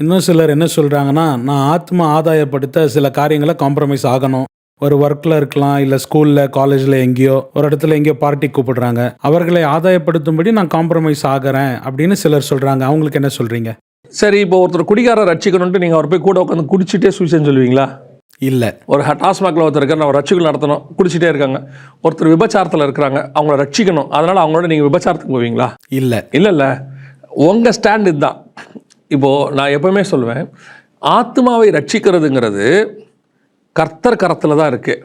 இன்னும் சிலர் என்ன சொல்கிறாங்கன்னா நான் ஆத்ம ஆதாயப்படுத்த சில காரியங்களை காம்ப்ரமைஸ் ஆகணும். ஒரு ஒர்க்கில் இருக்கலாம் இல்லை ஸ்கூலில் காலேஜில் எங்கேயோ ஒரு இடத்துல எங்கேயோ பார்ட்டி கூப்பிடுறாங்க. அவர்களை ஆதாயப்படுத்தும்படி நான் காம்ப்ரமைஸ் ஆகிறேன் அப்படின்னு சிலர் சொல்கிறாங்க அவங்களுக்கு என்ன சொல்கிறீங்க சரி இப்போ ஒருத்தர் குடிகாரர் ரட்சிக்கணும்ட்டு நீங்கள் அவர் போய் கூட உட்காந்து குடிச்சிட்டே சுவிசேஷம் சொல்லுவீங்களா? இல்லை. ஒரு டாஸ்மாக்ல ஒருத்தர் இருக்கார் நம்ம ரட்சிகள் நடத்தணும் குடிச்சிட்டே இருக்காங்க. ஒருத்தர் விபச்சாரத்தில் இருக்கிறாங்க அவங்கள ரட்சிக்கணும். அதனால் அவங்களோட நீங்கள் விபச்சாரத்துக்கு போவீங்களா? இல்லை. இல்லை இல்லை. உங்கள் ஸ்டாண்ட் இதுதான். இப்போது நான் எப்பவுமே சொல்லுவேன் ஆத்மாவை ரட்சிக்கிறதுங்கிறது கர்த்தர் கரத்தில் தான் இருக்குது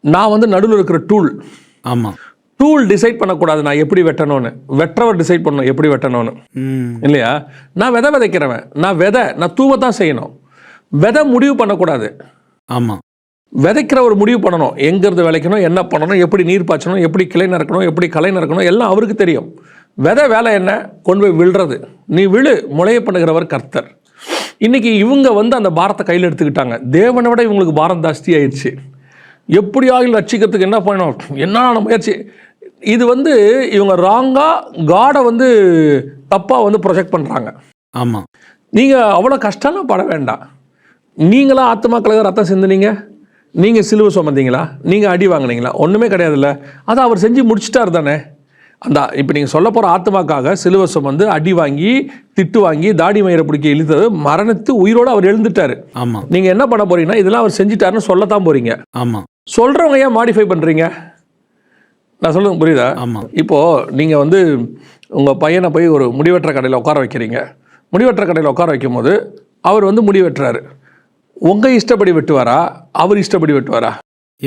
நான் வந்து நடுவில் இருக்கிற டூல் ஆமாம் டூல் டிசைட் பண்ணக்கூடாது நான் எப்படி வெட்டணும்னு. வெட்டுறவர் டிசைட் பண்ணணும் எப்படி வெட்டணும்னு. இல்லையா? நான் விதை விதைக்கிறவன். நான் விதை நான் தூவத்தான் செய்யணும். விதை முடிவு பண்ணக்கூடாது. ஆமாம் விதைக்கிற ஒரு முடிவு பண்ணணும். எங்கேருந்து விளைக்கணும் என்ன பண்ணணும் எப்படி நீர் பாய்ச்சணும் எப்படி கிளை நறுக்கணும் எப்படி களை நறுக்கணும் எல்லாம் அவருக்கு தெரியும். விதை வேலை என்ன? கொண்டு போய் விழுறது. நீ விழு முளைய பண்ணுகிறவர் கர்த்தர். இன்னைக்கு இவங்க வந்து அந்த பாரத்தை கையில் எடுத்துக்கிட்டாங்க. தேவனை விட இவங்களுக்கு பாரம் ஜாஸ்தி ஆயிடுச்சு. எப்படியாக ரட்சிக்கிறதுக்கு என்ன பண்ணணும்? என்ன முயற்சி? இது வந்து இவங்க ராங்காக காடை வந்து தப்பாக வந்து ப்ரொஜெக்ட் பண்ணுறாங்க ஆமாம் நீங்கள் அவ்வளோ கஷ்டம்லாம் பட வேண்டாம். நீங்களா ஆத்மாக்களுக்கு ரத்தம் சிந்துனீங்க? நீங்கள் சிலுவை சுமந்தீங்களா? நீங்கள் அடி வாங்குனீங்களா? ஒன்றுமே கிடையாதுல்ல. அதை அவர் செஞ்சு முடிச்சிட்டார் தானே? அந்த இப்போ நீங்கள் சொல்ல போகிற ஆத்மாக்காக சிலுவை சுமந்து அடி வாங்கி திட்டு வாங்கி தாடி மயிரை பிடிக்க இழுத்தது மரணத்து உயிரோடு அவர் எழுந்துட்டார். ஆமாம் நீங்கள் என்ன பண்ண போறீங்கன்னா இதெல்லாம் அவர் செஞ்சிட்டாருன்னு சொல்லத்தான் போகிறீங்க ஆமாம் சொல்கிறவங்க ஏன் மாடிஃபை பண்ணுறீங்க நான் சொல்லுங்க புரியுதா? ஆமாம் இப்போது நீங்கள் வந்து உங்கள் பையனை போய் ஒரு முடிவெட்டுற கடையில் உட்கார வைக்கிறீங்க. முடிவெட்டுற கடையில் உட்கார வைக்கும் போது அவர் வந்து முடி வெட்டுறாரு உங்கள் இஷ்டப்படி வெட்டுவாரா? அவர் இஷ்டப்படி வெட்டுவாரா?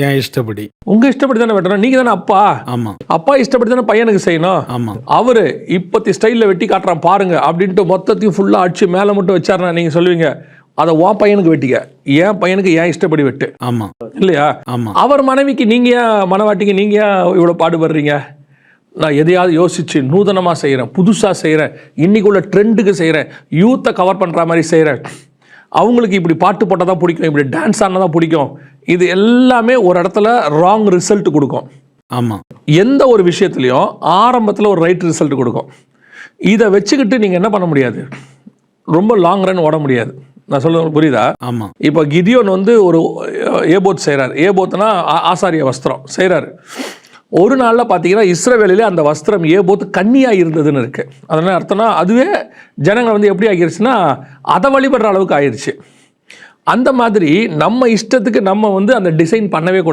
என் இஷ்டப்படி. உங்கள் இஷ்டப்படி தானே வெட்டணும் நீங்கள் தானே அப்பா? ஆமாம் அப்பா இஷ்டப்படி தானே பையனுக்கு செய்யணும்? ஆமாம் அவர் இப்பத்தி ஸ்டைலில் வெட்டி காட்டுறான் பாருங்க அப்படின்ட்டு மொத்தத்தையும் ஃபுல்லாக அடிச்சு மேலே மட்டும் வச்சாருனா நீங்கள் சொல்லுவீங்க. அதை உன் பையனுக்கு வெட்டிக்க. என் பையனுக்கு ஏன் இஷ்டப்படி வெட்டு. ஆமாம் இல்லையா? ஆமாம் அவர் மனைவிக்கு நீங்கள் ஏன் மனவாட்டிக்கு நீங்கள் ஏன் இவ்வளோ பாடுபடுறீங்க? நான் எதையாவது யோசிச்சு நூதனமாக செய்கிறேன் புதுசாக செய்கிறேன் இன்னைக்குள்ள ட்ரெண்டுக்கு செய்கிறேன் யூத்தை கவர் பண்ணுற மாதிரி செய்கிறேன் அவங்களுக்கு இப்படி பாட்டு போட்டால் தான் பிடிக்கும் இப்படி டான்ஸ் ஆடினா தான் பிடிக்கும். இது எல்லாமே ஒரு இடத்துல ராங் ரிசல்ட் கொடுக்கும். ஆமாம் எந்த ஒரு விஷயத்துலையும் ஆரம்பத்தில் ஒரு ரைட் ரிசல்ட் கொடுக்கும். இதை வச்சுக்கிட்டு நீங்கள் என்ன பண்ண முடியாது? ரொம்ப லாங் ரன் ஓட முடியாது. நான் சொல்ல புரியுதா? ஆமாம் இப்போ கிதியோன் வந்து ஒரு ஏபோத் செய்கிறார் ஏபோத்னா ஆசாரிய வஸ்திரம் செய்கிறாரு ஒரு நாளில் பார்த்தீங்கன்னா இஸ்ரவேலிலே அந்த வஸ்திரம் ஏபோத் கன்னியாக இருந்ததுன்னு இருக்கு. அதனால் அர்த்தம்னா அதுவே ஜனங்கள் வந்து எப்படி ஆகிருச்சுன்னா அதை வழிபடுற அளவுக்கு ஆயிடுச்சு அந்த மாதிரி நம்ம இஷ்டத்துக்கு நம்ம வந்து அந்த டிசைன் பண்ணவே கூடாது.